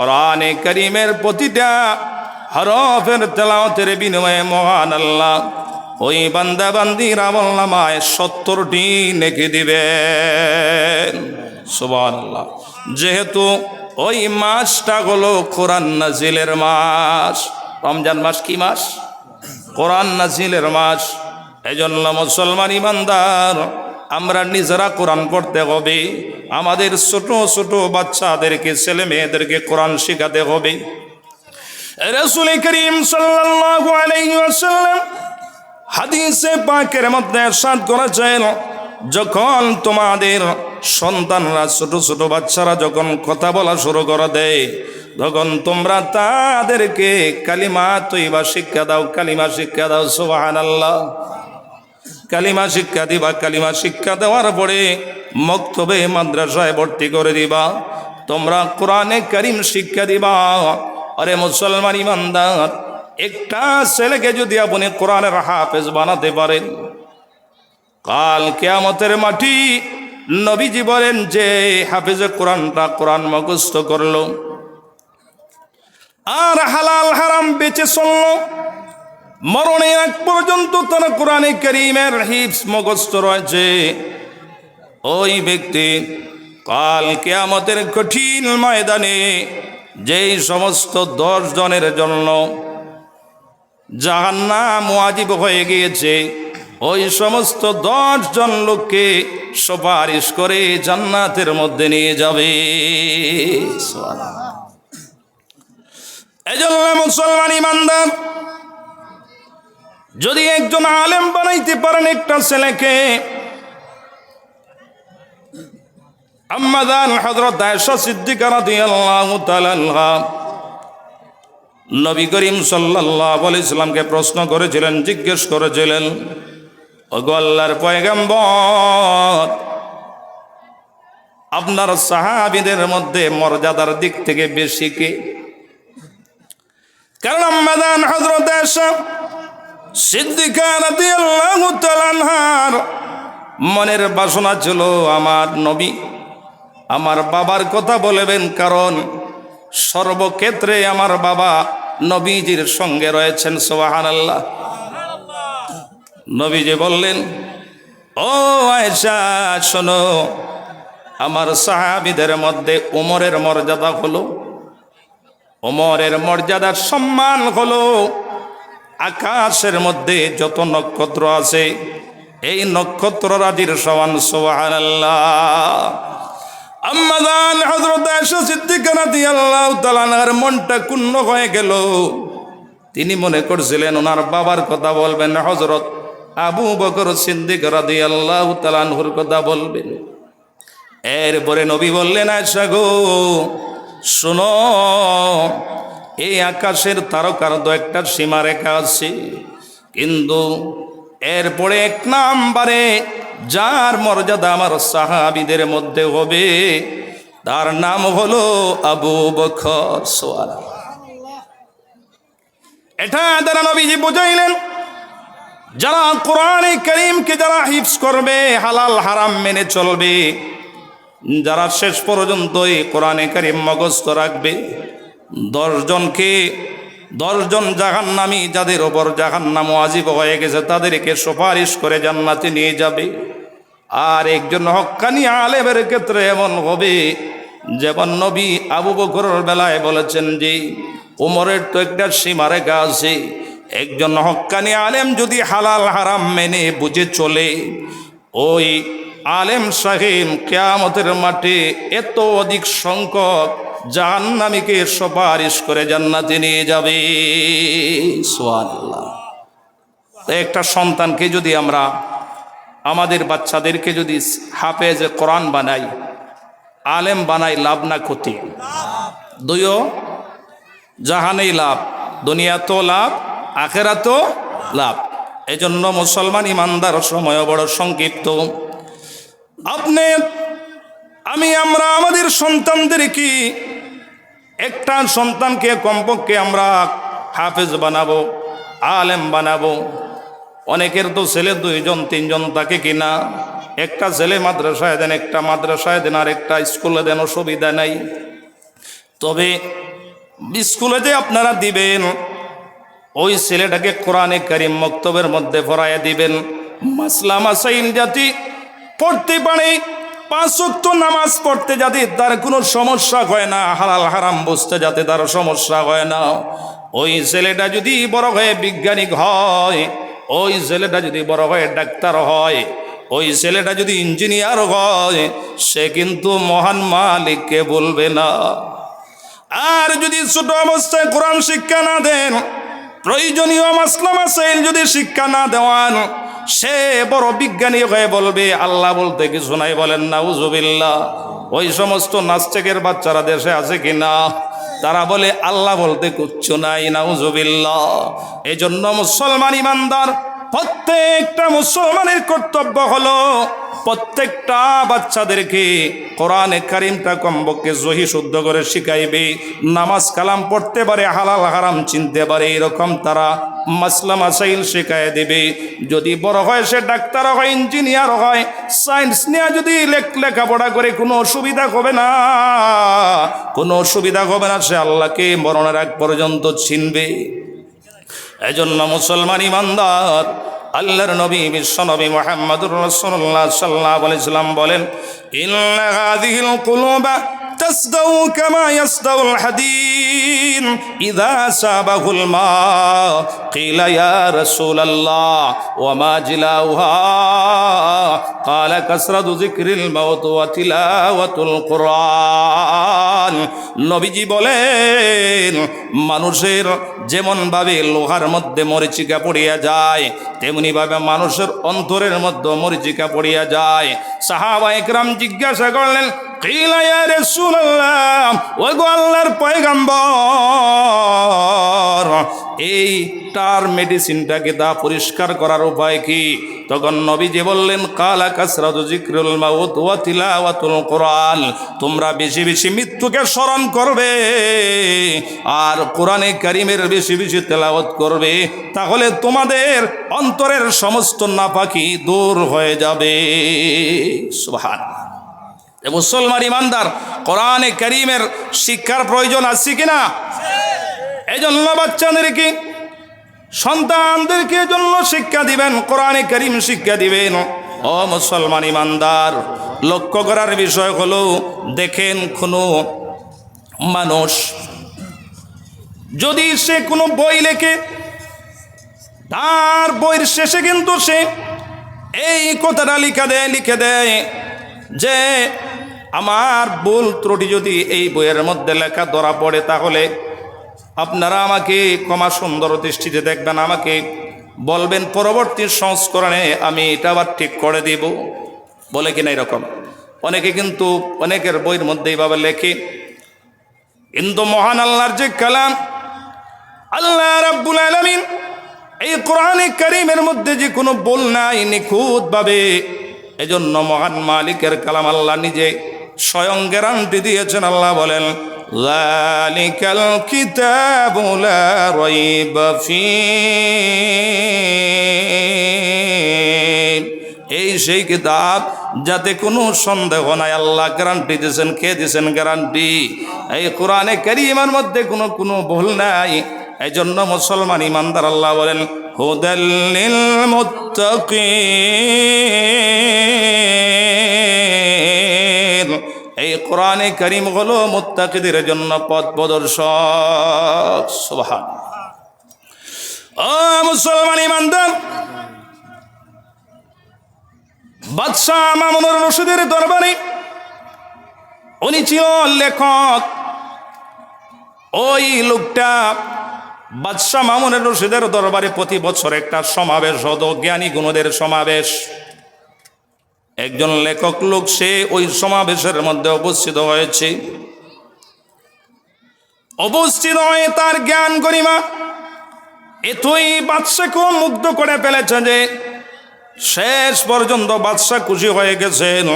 কোরআনে করিমের প্রতিটা হরফের তেলাওতের বিনিময়ে মহান আল্লাহ ওই বান্দা বান্দির আমল নামায় সত্তরটি নেকি দিবেন। সুবহানাল্লাহ। যেহেতু ওই মাসটা হলো কোরআন নাজিলের মাস। রমজান মাস কি মাস? কোরআন নাজিলের মাস। এজন্য মুসলমান ইমানদার আমরা নিজেরা কোরআন পড়তে হবে। আমাদের ছোট ছোট বাচ্চাদেরকে, ছেলে মেয়েদেরকে কোরআন শেখাতে হবে। রসুল করিম ওয়াসাল্লাম হাদিসে পাকের মধ্যে সাদ করেছেন, যখন তোমাদের সন্তানরা, ছোট ছোট বাচ্চারা যখন কথা বলা শুরু করে দেয়, তখন তোমরা তাদেরকে কালিমা তৈবা শিক্ষা দাও, কালিমা শিক্ষা দাও সুবাহান আল্লাহ কালিমা শিক্ষা দিবা, কালিমা শিক্ষা দেওয়ার পরে মক্তবে মাদ্রাসায় ভর্তি করে দিবা। তোমরা কোরআনে করিম শিক্ষা দিবা। আরে মুসলমান ইমানদার, একটা ছেলেকে যদি আপনি কোরআনের হাফেজ বানাতে পারেন, কাল কেয়ামতের মাটি নবীজি বলেন যে, হাফিজে কোরআনটা কোরআন মুখস্থ করল। আর হালাল হারাম বেঁচে চলল। মরণের এক পর্যন্ত তারা কোরআনে করিমের হিপস মগস্ত রয়েছে। ওই ব্যক্তি কাল কেয়ামতের কঠিন ময়দানে যেই সমস্ত দশ জনের জন্য জাহান্নাম ওয়াজিব হয়ে গিয়েছে, ওই সমস্ত দশ জন লোককে সুপারিশ করে জান্নাতের মধ্যে নিয়ে যাবে। এজন্য মুসলমান ইমানদার যদি একজন আলেম বানাইতে পারেন একটা ছেলেকে। আম্মাদান হজরত আয়সা সিদ্দিকা রাদিয়াল্লাহু তাআলা নবী করিম সাল্লাল্লাহু আলাইহি প্রশ্ন করেছিলেন, জিজ্ঞেস করেছিলেন, ওগো আল্লাহর পয়গম্বর, আপনার সাহাবীদের মধ্যে মর্যাদার দিক থেকে বেশি কে? কারণ আম্মাদান হজরত আয়সা সিদ্দিকা রাদিয়াল্লাহু তাআলা আনহার মনের বাসনা ছিল আমার নবী। আমার বাবার কথা বলবেন কারণ সর্বক্ষেত্রে আমার বাবা নবীজির সঙ্গে রয়েছেন সোহান আল্লাহ নবীজি বললেন, ও আয়সা শোনো, আমার সাহাবিদের মধ্যে উমরের মর্যাদা হলো। উমরের মর্যাদার সম্মান হলো আকাশের মধ্যে যত নক্ষত্র আছে, এই নক্ষত্র রাজির সমান সোহান আল্লাহ হজরত মনটা কুন্ন হয়ে গেল। তিনি মনে করছিলেন, ওনার বাবার কথা বলবেন হজরত আবু বকর সিদ্দিক রাদিয়াল্লাহু তাআলা আনহুর কথা বলবেন। এরপরে নবী বললেন আয়সা গো, শোনো এই আকাশের তারকার দু একটা সীমারেখা আছে। কিন্তু এরপরে এক নাম্বারে যার মর্যাদা আমার সাহাবিদের মধ্যে হবে, তার নাম হলো আবু বখর সোয়ালা এটা দ্বারা নবীজি বুঝাইলেন, যারা কোরআনে করিমকে যারা হিপস করবে, হালাল হারাম মেনে চলবে, যারা শেষ পর্যন্ত এই কোরআনে করিম মগস্ত রাখবে দশজনকে, দশজন জাহান্নামি যাদের ওপর জাহান্নাম আজিব হয়ে গেছে, তাদেরকে সুপারিশ করে জান্নাতে নিয়ে যাবে। আর একজন হক্কানি আলেমের ক্ষেত্রে এমন হবে, যেমন নবী আবু বকরের বেলায় বলেছেন যে, উমরের তো একটা সীমারেখা আছে। একজন হক্কানি আলেম যদি হালাল হারাম মেনে বুঝে চলে, ওই আলেম সাহেব কেয়ামতের মাঠে এত অধিক সংখ্যক জাহান্নামীকে সুপারিশ করে জান্নাতে নিয়ে যাবে। সোয়াল্লাহ একটা সন্তানকে যদি আমরা, আমাদের বাচ্চাদেরকে যদি হাফেজ কোরআন বানাই, আলেম বানাই, লাভ না ক্ষতি? দুইও, জাহানেই লাভ দুনিয়া তো লাভ আখেরা তো লাভ। এই জন্য মুসলমান ইমানদার সময় বড় সংক্ষিপ্ত। আপনি, আমি, আমরা, আমাদের সন্তানদেরকে একটা সন্তানকে কমপক্ষে আমরা হাফেজ বানাবো, আলেম বানাবো। অনেকের তো ছেলে দুইজন, তিনজন থাকে কিনা। একটা ছেলে মাদ্রাসায় দেন, একটা মাদ্রাসায় দেন আর একটা স্কুলে দেন, অসুবিধা নাই। তবে স্কুলে যে আপনারা দিবেন, ওই ছেলেটাকে কোরআনে কারিম মক্তবের মধ্যে ভরাইয়া দিবেন। মাসলা মাসাইল জাতি পড়তে পারে পাঁচ ওয়াক্ত নামাজ পড়তে যাতে তার কোনো সমস্যা হয় না, হালাল হারাম বুঝতে যাতে তার সমস্যা হয় না। ওই ছেলেটা যদি বড় হয়ে বিজ্ঞানিক হয়, ওই ছেলেটা যদি বড় হয়ে ডাক্তার হয়, ওই ছেলেটা যদি ইঞ্জিনিয়ার হয়, সে কিন্তু মহান মালিককে বলবে না। আর যদি ছোট অবস্থায় কোরআন শিক্ষা না দেন, প্রয়োজনীয় মাসলা মাসাইল যদি শিক্ষা না দেওয়ান সে বড় বিজ্ঞানী হয়ে বলবে, আল্লাহ বলতে কিছু নাই, বলেন না উজুবিল্লা ওই সমস্ত নাস্তিকের বাচ্চারা দেশে আছে কি না তারা বলে, আল্লাহ বলতে কিচ্ছু নাই না উজুবিল্লা এই জন্য মুসলমান ইমানদার প্রত্যেকটা মুসলমানের কর্তব্য হলো প্রত্যেকটা বাচ্চাদেরকে কোরআনে কারিমটা কমপক্ষে জহি শুদ্ধ করে শিখাইবে। নামাজ কালাম পড়তে পারে, হালাল হারাম চিনতে পারে, এরকম তারা মাসলা মাসাইল শেখায় দেবে। যদি বড় হয় সে ডাক্তার হয়, ইঞ্জিনিয়ার হয়, সায়েন্স নিয়ে যদি লেখ- লেখাপড়া করে, কোনো অসুবিধা হবে না। কোনো অসুবিধা হবে না, সে আল্লাহকে মরণের আগ পর্যন্ত চিনবে। এজন্য মুসলমান ইমানদার আল্লাহর নবী বিশ্ব নবী মোহাম্মদুর রসুল্লাহ সাল্লাহ আলাইসাল্লাম বলেন ইন্না হাদিহিল কুলুবা تسدو كما يسدو الحديد إذا سابه الماء قيل يا رسول الله وما جلاؤها قال كسرة ذكر الموت وتلاوة القرآن নবীজি বলেন মানুষের যেমন ভাবে লোহার মধ্যে মরিচিকা পড়িয়া যায় তেমনি ভাবে মানুষের অন্তরের মধ্যে মরিচিকা পড়িয়া যায় সাহাবা একরাম জিজ্ঞাসা করলেন কিলা ইয়া রাসূলুল্লাহ ওই গো আল্লাহর পয়গাম্বর এই টার মেডিসিনটাকে তা পরিষ্কার করার উপায় কি? তখন নবীজি বললেন, কালা কাসরাত জিক্রুল মাউত ওয়া তিলাওয়াতুল কোরআন। তোমরা বেশি বেশি মৃত্যুকে স্মরণ করবে আর কোরআনে কারিমের বেশি বেশি তেলাওয়াত করবে। তাহলে তোমাদের অন্তরের সমস্ত নাপাকি দূর হয়ে যাবে। সুবহানাল্লাহ। এ মুসলমান ইমানদার, কোরআনে করিমের শিক্ষার প্রয়োজন আছে কিনা? এই জন্য বাচ্চাদেরকে, সন্তানদেরকে জন্য শিক্ষা দিবেন, কোরআনে করিম শিক্ষা দিবেন। ও মুসলমান ইমানদার, লক্ষ্য করার বিষয় হলো, দেখেন কোনো মানুষ, যদি সে কোনো বই লেখে, তার বইয়ের শেষে কিন্তু সে এই কথাটা লিখে দেয় লিখে দেয় যে, আমার ভুল ত্রুটি যদি এই বইয়ের মধ্যে লেখা ধরা পড়ে তাহলে আপনারা আমাকে ক্ষমা সুন্দর দৃষ্টিতে দেখবেন, আমাকে বলবেন পরবর্তী সংস্করণে আমি এটা আবার ঠিক করে দেব। বলে কিনা এরকম? অনেকে কিন্তু অনেকের বইয়ের মধ্যে এইভাবে লেখে কিন্তু মহান আল্লাহর যে কালাম, আল্লাহ রাব্বুল আলামিন এই কোরআনে কারিমের মধ্যে যে কোনো বল নাই, নিখুঁতভাবে এজন্য মহান মালিকের কালাম আল্লাহ নিজে স্বয়ং গ্যারান্টি দিয়েছেন, আল্লাহ বলেন লালিকাল কিতাবু লা রাইবা ফীহ এই সেই কিতাব যাতে কোনো সন্দেহ নাই, আল্লাহ গ্যারান্টি দিয়েছেন। কে দিয়েছেন গ্যারান্টি এই কোরআনে কারিমের মধ্যে কোনো কোনো ভুল নাই। এই জন্য মুসলমান ইমানদার আল্লাহ বলেন হুদাল্লিল মুত্তাকিন। কোরআনে করিম হলো মুত্তাকিদের জন্য পথ প্রদর্শক। সুবহান ও বাদশাহ মামুনুর রশিদের দরবারে উনি ছিল লেখক। ওই লোকটা বাদশাহ মামুনের রশিদের দরবারে প্রতি বছর একটা সমাবেশ হতো, জ্ঞানী গুণদের সমাবেশ। একজন লেখক লোক, সে ওই সমাবেশের মধ্যে উপস্থিত হয়েছে। অবস্থিত হয়ে তার জ্ঞান গরিমা এতই বাদশাকে মুগ্ধ করে ফেলেছে যে শেষ পর্যন্ত বাদশাহ খুশি হয়ে গেছেন।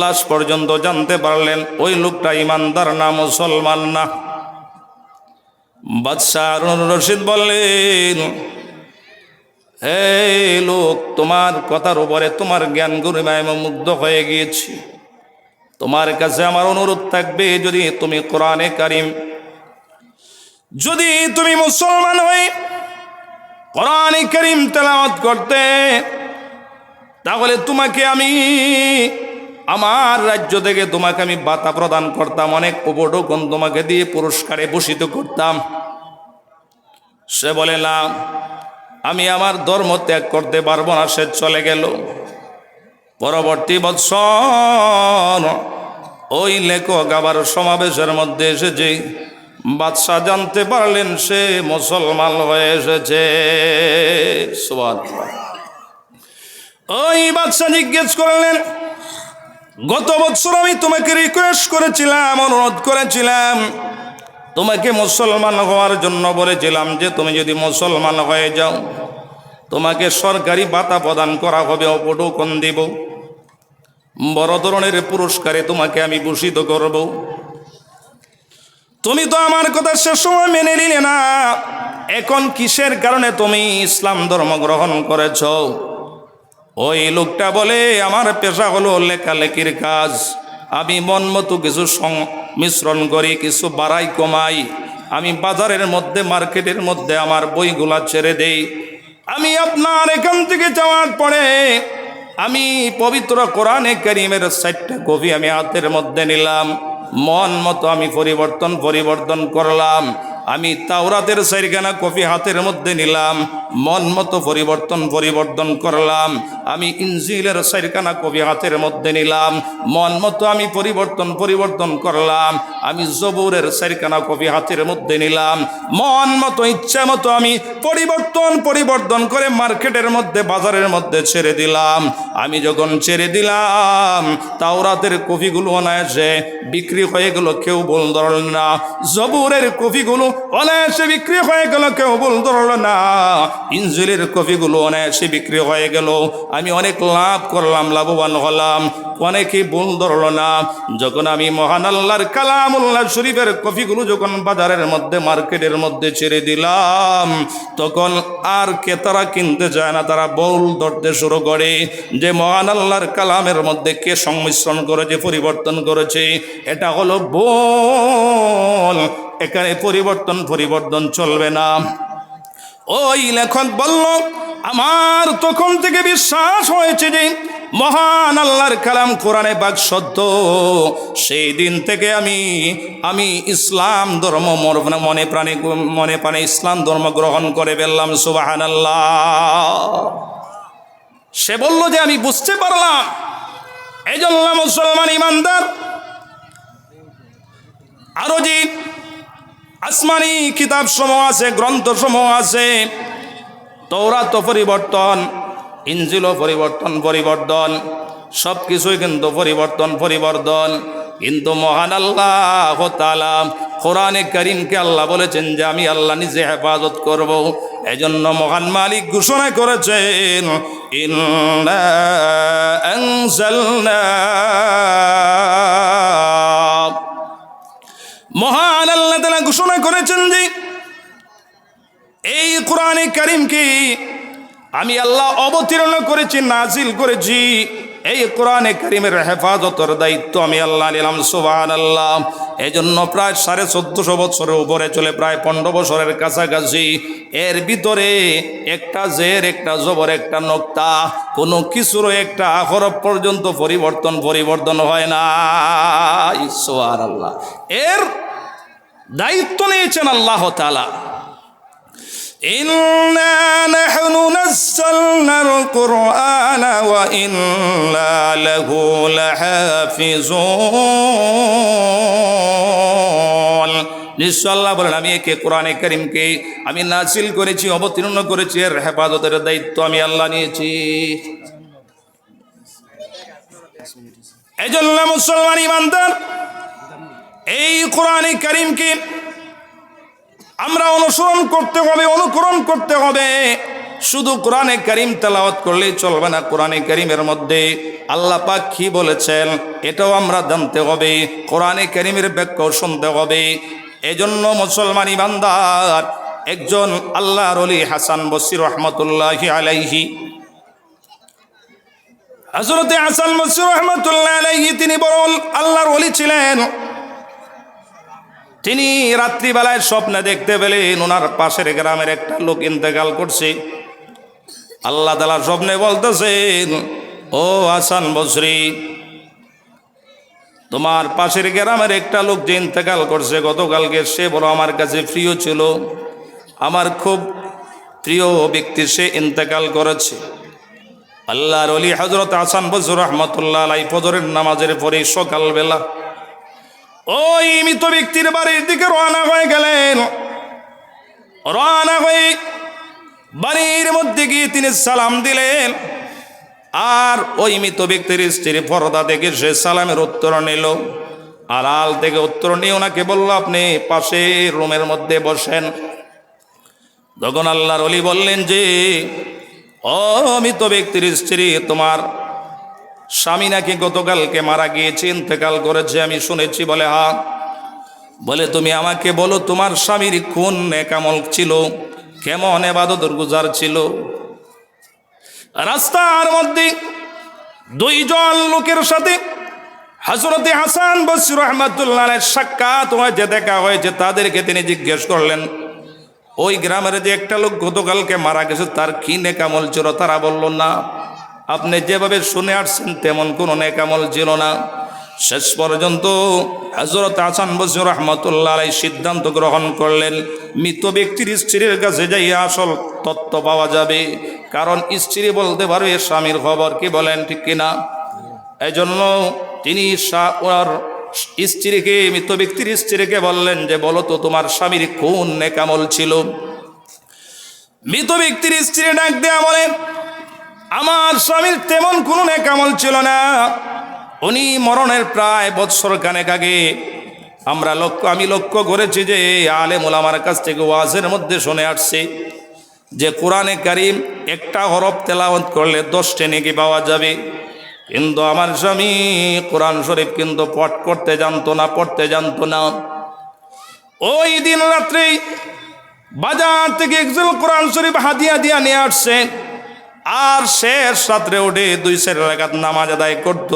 লাশ পর্যন্ত জানতে পারলেন, ওই লোকটা ইমানদার না, মুসলমান না। বাদশাহ রশিদ বললেন হে লোক, তোমার কথার উপরে তোমার জ্ঞান গরিমায় মুগ্ধ হয়ে গিয়েছি। তোমার কাছে আমার অনুরোধ থাকবে, যদি তুমি কোরআনে কারিম, যদি তুমি মুসলমান হয়ে কোরআন করিম তেলাওয়াত করতে, তাহলে তোমাকে আমি আমার রাজ্য থেকে তোমাকে আমি বাতা প্রদান করতাম, অনেক উপঢৌকন তোমাকে দিয়ে পুরস্কারে ভূষিত করতাম। সে বলে, না আমি আমার ধর্ম ত্যাগ করতে পারব না, সে চলে গেল। পরবর্তী বৎসর ওই লেখক আবার সমাবেশের মধ্যে এসেছে। বাদশাহ জানতে পারলেন সে মুসলমান হয়ে এসেছে। ওই বাদশাহ জিজ্ঞেস করলেন, গত বছর আমি তোমাকে রিকোয়েস্ট করেছিলাম, অনুরোধ করেছিলাম। তোমাকে মুসলমান হওয়ার জন্য বলেছিলাম যে তুমি যদি মুসলমান হয়ে যাও, তোমাকে সরকারি বাতা প্রদান করা হবে, অপটুকন দিব। বড় ধরনের পুরস্কারে তোমাকে আমি ভূষিত করব। তুমি তো আমার কথা সে সময় মেনে নিলে না। এখন কিসের কারণে তুমি ইসলাম ধর্ম গ্রহণ করেছ? ওই লোকটা বলে, আমার পেশা হলো লেখালেখির কাজ। আমি মন মতো কিছু সংমিশ্রণ করি, কিছু বাড়াই, কমাই। আমি বাজারের মধ্যে, মার্কেটের মধ্যে আমার বইগুলা ছেড়ে দেই। আমি আপনার এখান থেকে যাওয়ার পরে আমি পবিত্র কোরআনে করিমের চারটা কবি আমি হাতের মধ্যে নিলাম। মন মতো আমি পরিবর্তন পরিবর্তন করলাম। আমি তাওরাতের চারিখানা কপি হাতের মধ্যে নিলাম, মন মতো পরিবর্তন পরিবর্তন করলাম। আমি ইনজিলের চারিখানা কপি হাতের মধ্যে নিলাম, মন মতো আমি পরিবর্তন পরিবর্তন করলাম। আমি জবুরের চারিখানা কপি হাতের মধ্যে নিলাম, মন মতো ইচ্ছা মতো আমি পরিবর্তন পরিবর্তন করে মার্কেটের মধ্যে, বাজারের মধ্যে ছেড়ে দিলাম। আমি যখন ছেড়ে দিলাম, তাওরাতের কপিগুলো অনায়াসে বিক্রি হয়ে গেল, কেউ বল ধরল না, জবুরের কপিগুলো অনায়াসে বিক্রি হয়ে গেল, কেউ বল ধরল না। ইঞ্জুলির কপিগুলো অনায়াসে বিক্রি হয়ে গেল। আমি অনেক লাভ করলাম, লাভবান হলাম। অনেকে ভুল ধরল না। যখন আমি মহান আল্লাহর কালাম কালামুল্লাহ শরীফের কফিগুলো যখন বাজারের মধ্যে, মার্কেটের মধ্যে ছেড়ে দিলাম, তখন আর ক্রেতারা কিনতে যায় না, তারা বল ধরতে শুরু করে। যে মহান আল্লাহর কালামের মধ্যে কে সংমিশ্রণ করেছে, পরিবর্তন করেছে, এটা হলো বল এখানে পরিবর্তন পরিবর্তন চলবে না। ওই লেখক বলল, আমার তখন থেকে বিশ্বাস হয়েছে যে মহান আল্লাহর কালাম কোরআনে বাক সত্য। সেই দিন থেকে আমি আমি ইসলাম ধর্ম মনে প্রাণে মনে প্রাণে ইসলাম ধর্ম গ্রহণ করে ফেললাম সুবাহান আল্লাহ সে বলল যে, আমি বুঝতে পারলাম। এই জন্য মুসলমান ইমানদার, আরও যে আসমানি কিতাব সমূহ আছে গ্রন্থ সমূহ আছে। তৌরাত পরিবর্তন ইঞ্জিল পরিবর্তন পরিবর্তন। সব কিছুই কিন্তু পরিবর্তন পরিবর্তন। কিন্তু মহান আল্লাহ কোরআনে করিমকে আল্লাহ বলেছেন যে, আমি আল্লাহ নিজে হেফাজত করব। এজন্য মহান মালিক ঘোষণা করেছেন মহান আল্লাহ তালা ঘোষণা করেছেন যে এই কোরআনে করিমকে আমি আল্লাহ অবতীর্ণ করেছি, নাজিল করেছি। এই কোরআনে করিমের হেফাজতের দায়িত্ব আমি আল্লাহ নিলাম সুবাহ আল্লাহ এই জন্য প্রায় সাড়ে চোদ্দশো বছরের উপরে চলে, প্রায় পনেরো বছরের কাছাকাছি। এর ভিতরে একটা জের, একটা জবর, একটা নক্তা, কোনো কিছুরও একটা হরফ পর্যন্ত পরিবর্তন পরিবর্তন হয় না ঈশ্বর আল্লাহ এর দায়িত্ব নিয়েছেন আল্লাহ তালা إنا نحن نزلنا القرآن وإنا له لحافظون নিশ্চয় আল্লাহ বলেন আমি একে কোরআনে করিমকে আমি নাসিল করেছি অবতীর্ণ করেছি এর হেফাজতের দায়িত্ব আমি আল্লাহ নিয়েছি এই জন্য মুসলমান ইমানদার এই কোরআনে করিমকে আমরা অনুসরণ করতে হবে, অনুকরণ করতে হবে। শুধু কোরআনে করিম তেলাওয়াত করলেই চলবে না, কোরআনে করিমের মধ্যে আল্লাহ পাক কি বলেছেন, এটাও আমরা জানতে হবে, কোরআনে করিমের ব্যাখ্যাও শুনতে হবে। এজন্য মুসলমান ইমানদার, একজন আল্লাহর অলি হাসান বসির রহমতুল্লাহ আলাইহি হজরতে হাসান বসির রহমতুল্লাহ আলাইহি, তিনি বড় আল্লাহর অলি ছিলেন। তিনি রাত্রিবেলায় স্বপ্নে দেখতে পেলেন, ওনার পাশের গ্রামের একটা লোক ইন্তেকাল করছে। আল্লাহ তালা স্বপ্নে বলতেছেন, ও হাসান বসরি, তোমার পাশের গ্রামের একটা লোক যে ইন্তেকাল করছে, গতকালকে সে বড় আমার কাছে প্রিয় ছিল। আমার খুব প্রিয় ব্যক্তি সে ইন্তেকাল করেছে। আল্লাহর অলি হজরত হাসান বজুর রহমতুল্লাহ আলাই ফজরের নামাজের পরে সকালবেলা ওই মৃত ব্যক্তির বাড়ির দিকে রওনা হয়ে গেলেন। রওনা হয়ে বাড়ির মধ্যে গিয়ে তিনি সালাম দিলেন। আর ওই মৃত ব্যক্তির স্ত্রী পর্দা থেকে সে সালামের উত্তর নিল। আড়াল থেকে উত্তর নিয়ে ওনাকে বলল, আপনি পাশে রুমের মধ্যে বসেন। তখন আল্লাহর অলি বললেন যে অমিত ব্যক্তির স্ত্রী, তোমার স্বামী নাকি গতকালকে মারা গিয়েছে, ইন্তেকাল করেছে, আমি শুনেছি, বলে হা। বলে, তুমি আমাকে বলো, তোমার স্বামীর কোন নেকামল ছিল, কেমন এবাদতর গুজার ছিল? রাস্তার মধ্যে দুইজন লোকের সাথে হজরতে হাসান বসির রহমতুল্লাহ সাক্ষাৎ হয়েছে, দেখা হয়েছে, তাদেরকে তিনি জিজ্ঞেস করলেন, ওই গ্রামের যে একটা লোক গতকালকে মারা গেছে, তার কি নেকামল ছিল? তারা বলল, না। আপনি যেভাবে শুনে আসছেন, তেমন কোনো নেকামল ছিল না। শেষ পর্যন্ত হজরত হাসান বসির রহমতুল্লাহ সিদ্ধান্ত গ্রহণ করলেন, মৃত ব্যক্তির স্ত্রীর কাছে যাই আসল তত্ত্ব পাওয়া যাবে। কারণ স্ত্রী বলতে পারবে, স্বামীর খবর কি বলেন, ঠিক কিনা? এই জন্য তিনি স্ত্রীকে, মৃত ব্যক্তির স্ত্রীকে বললেন যে, বলো তো তোমার স্বামীর কোন নেকামল ছিল? মৃত ব্যক্তির স্ত্রী ডাক দেয়া বলেন আমার স্বামীর তেমন কোনো নেকামল ছিল না। উনি মরণের প্রায় বৎসর কানেক আগে আমরা লক্ষ্য আমি লক্ষ্য করেছি যে আলেম ওলামার কাছ থেকে ওয়াজের মধ্যে শুনে আসছে যে কোরআনে কারিম একটা হরফ তেলাওয়াত করলে দশটা নেকি পাওয়া যাবে। কিন্তু আমার স্বামী কোরআন শরীফ কিন্তু পট করতে জানতো না, পড়তে জানতো না। ওই দিন রাত্রে বাজার থেকে একজন কোরআন শরীফ হাদিয়া দিয়া নিয়ে আসছে। আর শেষ রাত্রে উঠে দুই সের রাখাত নামাজ আদায় করত।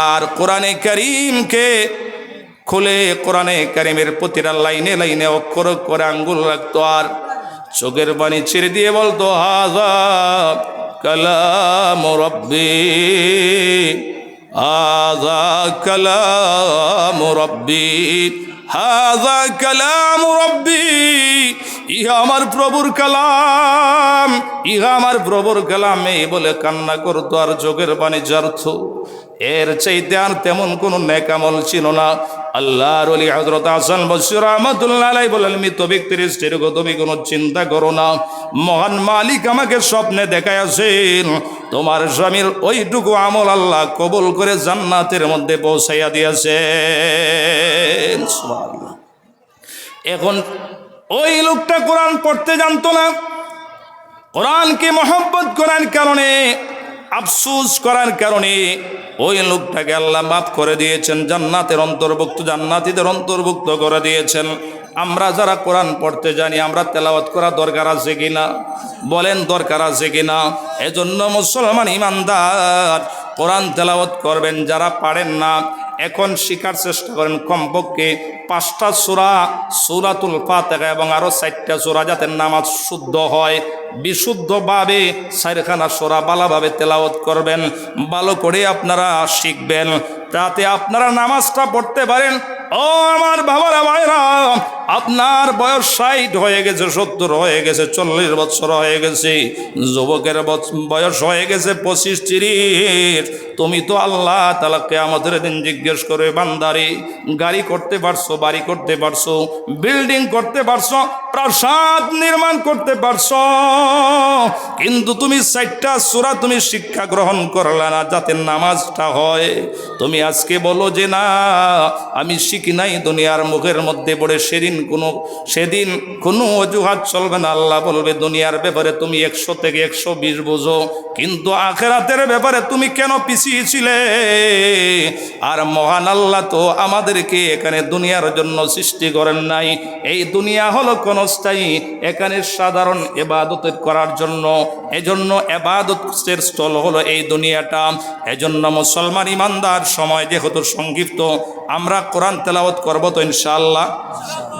আর কোরআনে করিমকে খুলে কোরআনে করিমের প্রতিটা লাইনে লাইনে অক্ষর করে আঙ্গুল রাখতো আর চোখের পানি ছেড়ে দিয়ে বলতো হাজা কালাম রব্বি হাজা কালাম রব্বি হাজা কালাম রব্বি ইহা আমার প্রভুর কালাম, ইহা আমার প্রভুর কালাম, এই বলে কান্না করতো আর চোখের পানি জারত। এর চাইতে আর তেমন কোন নেকামল ছিল না। আল্লাহর অলি হজরত হাসান বসির রহমতুল্লাহ বলেন, মৃত ব্যক্তির স্ত্রীর তুমি কোনো চিন্তা করো না। মহান মালিক আমাকে স্বপ্নে দেখায় আছেন তোমার স্বামীর ওইটুকু আমল আল্লাহ কবুল করে জান্নাতের মধ্যে পৌঁছাইয়া সুবহানাল্লাহ। এখন ওই লোকটা কোরআন পড়তে জানতো না। কোরআনকে মহব্বত করার কারণে, আফসুস করার কারণে ওই লোকটাকে আল্লাহ মাফ করে দিয়েছেন, জান্নাতের অন্তর্ভুক্ত, জান্নাতীদের অন্তর্ভুক্ত করে দিয়েছেন। আমরা যারা কোরআন পড়তে জানি, আমরা তেলাওয়াত করা দরকার আছে কিনা বলেন দরকার আছে কিনা এজন্য মুসলমান ইমানদার, কোরআন তেলাওয়াত করবেন, যারা পারেন না এখন শেখার চেষ্টা করেন কমপক্ষে পাঁচটা সুরা, সুরাতুল ফাতেহা এবং আরও চারটা সুরা যাতে নামাজ শুদ্ধ হয়। বিশুদ্ধভাবে সাইরখানা সোরা ভালোভাবে তেলাওত করবেন, ভালো করে আপনারা শিখবেন। তাতে আপনারা নামাজটা পড়তে পারেন। ও আমার বাবারা, ভাইরা আপনার বয়স ষাট হয়ে গেছে, সত্তর হয়ে গেছে, চল্লিশ বছর হয়ে গেছে, যুবকের বয়স হয়ে গেছে পঁচিশ, তিরিশ। তুমি তো আল্লাহ তালাকে আমাদের দিন জিজ্ঞেস করে বান্দারি, গাড়ি করতে পারছ, বাড়ি করতে পারছ, বিল্ডিং করতে পারছ, প্রাসাদ নির্মাণ করতে পারছ, কিন্তু তুমি চারটা সুরা তুমি শিক্ষা গ্রহণ করলে না, যাতে নামাজটা হয়। তুমি আজকে বলো যে, না, আমি শিখি নাই, দুনিয়ার মুখের মধ্যে পড়ে সেদিন কোনো, সেদিন কোনো অজুহাত চলবে না। আল্লাহ বলবে, দুনিয়ার ব্যাপারে তুমি একশো থেকে একশো বিশ বোঝো, কিন্তু আখেরাতের ব্যাপারে তুমি কেন পিছিয়ে ছিলে? আর মহান আল্লাহ তো আমাদেরকে এখানে দুনিয়ার জন্য সৃষ্টি করেন নাই। এই দুনিয়া হলো ক্ষণস্থায়ী, এখানে সাধারণ এবাদতের করার জন্য। এজন্য এবাদতের স্থল হলো এই দুনিয়াটা। এজন্য মুসলমান ইমানদার, সময় যেহেতু সংক্ষিপ্ত, আমরা কোরআন তেলাওয়াত করব তো ইনশাআল্লাহ।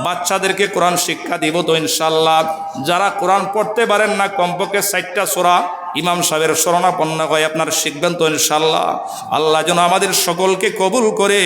বাচ্চাদেরকে কোরআন শিক্ষা দিব তো ইনশাল্লাহ যারা কোরআন পড়তে পারেন না, কমপক্ষে ষাটটা সোরা ইমাম সাহেবের শরণাপন্ন হয়, আপনার শিখবেন তো ইনশাল্লাহ আল্লাহ যেন আমাদের সকলকে কবুল করে।